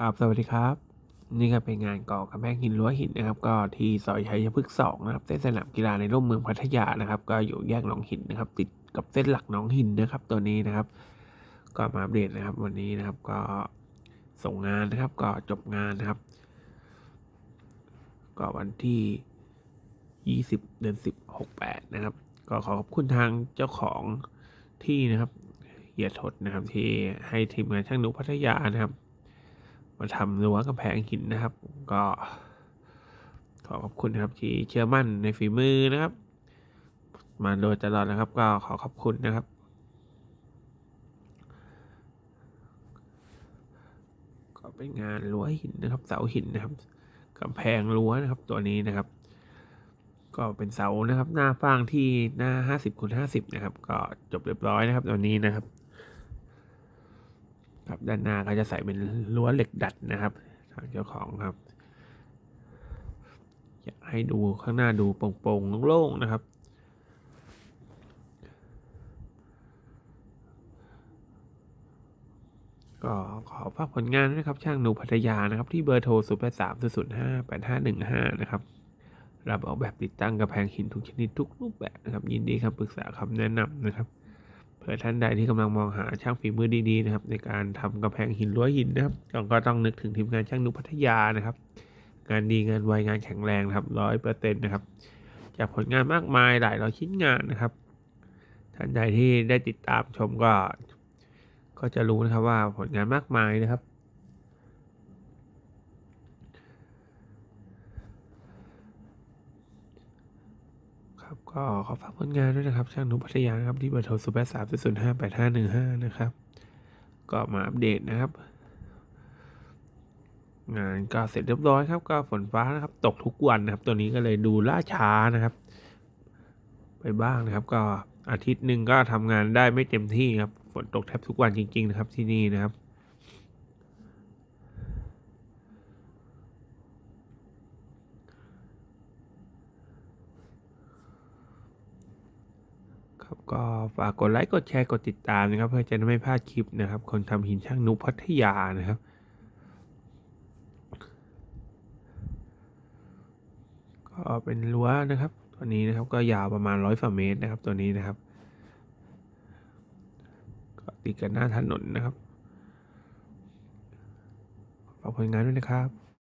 ครับสวัสดีครับ นี่ก็เป็นงานก่อกำแพงหินรั้วหินนะครับ ก็ที่ซอยชัยพฤกษ์สองนะครับเส้นสนามกีฬาในร่มเมืองพัทยานะครับ ก็อยู่แยกหนองหินนะครับ ติดกับเส้นหลักหนองหินนะครับ ตัวนี้นะครับ ก็มาอัปเดตนะครับ วันนี้นะครับก็ส่งงานนะครับ ก็จบงานนะครับ ก็วันที่ 20 เดือน10 68 นะครับ ก็ขอขอบคุณทางเจ้าของที่นะครับเฮียดทศนะครับที่ให้ทีมงานช่างนุพัทยานะครับ มาทำรั้วกำแพงหินนะครับ ก็ขอขอบคุณนะครับที่เชื่อมั่นในฝีมือนะครับ มาโดยตลอดนะครับ ก็ขอขอบคุณนะครับ ก็เป็นงานรั้วหินนะครับ เสาหินนะครับกำแพงรั้วนะครับ ตัวนี้นะครับ ก็เป็นเสานะครับ หน้าฟางที่หน้าห้าสิบคูณห้าสิบนะครับ ก็จบเรียบร้อยนะครับตัวนี้นะครับ ด้านหน้าก็จะใส่เป็นรั้วเหล็กดัดนะครับ ทางเจ้าของครับ อยากให้ดูข้างหน้าดูโปร่งๆโล่งๆนะครับ ก็ขอฝากผลงานนะครับช่างหนูพัทยานะครับ ที่เบอร์โทร0 8 3 0 5 8 5 1 5 นะครับรับออกแบบติดตั้งกระแพงหินทุกชนิดทุกรูปแบบนะครับ ยินดีครับปรึกษาคำแนะนำนะครับ ผื่อท่านใดที่กำลังมองหาช่างฝีมือดีๆนะครับ ในการทำกระแพงหินรั้วหินนะครับก็ก็ต้องนึกถึงทีมงานช่างนุพัทยานะครับ งานดีงานไวงานแข็งแรงนะครับร้อยเปอร์เซ็นต์นะครับ จากผลงานมากมายหลายร้อยชิ้นงานนะครับ ท่านใดที่ได้ติดตามชมก็ ก็จะรู้นะครับว่าผลงานมากมายนะครับ ครับก็ขอฝากผลงานด้วยนะครับ ช่างนุพัทยานะครับที่เบอร์โทร0 8 3 0 5 8 5 1 5นย์ห้าแปดห้าหนึ่งห้านะครับ ก็มาอัปเดตนะครับ งานก็เสร็จเรียบร้อยครับ ก็ฝนฟ้านะครับ ตกทุกวันนะครับ ตัวนี้ก็เลยดูล่าช้านะครับ ไปบ้างนะครับ ก็อาทิตย์หนึ่งก็ทำงานได้ไม่เต็มที่ครับ ฝนตกแทบทุกวันจริง ๆ นะครับที่นี่นะครับ ครับก็ฝากกดไลค์กดแชร์กดติดตามนะครับ เพื่อจะไม่พลาดคลิปนะครับ คนทำหินช่างนุพัทยานะครับ ก็เป็นรั้วนะครับ ตัวนี้นะครับก็ยาวประมาณร้อยฝ่าเมตรนะครับ ตัวนี้นะครับก็ติดกันหน้าถนนนะครับฝากผลงานด้วยนะครับ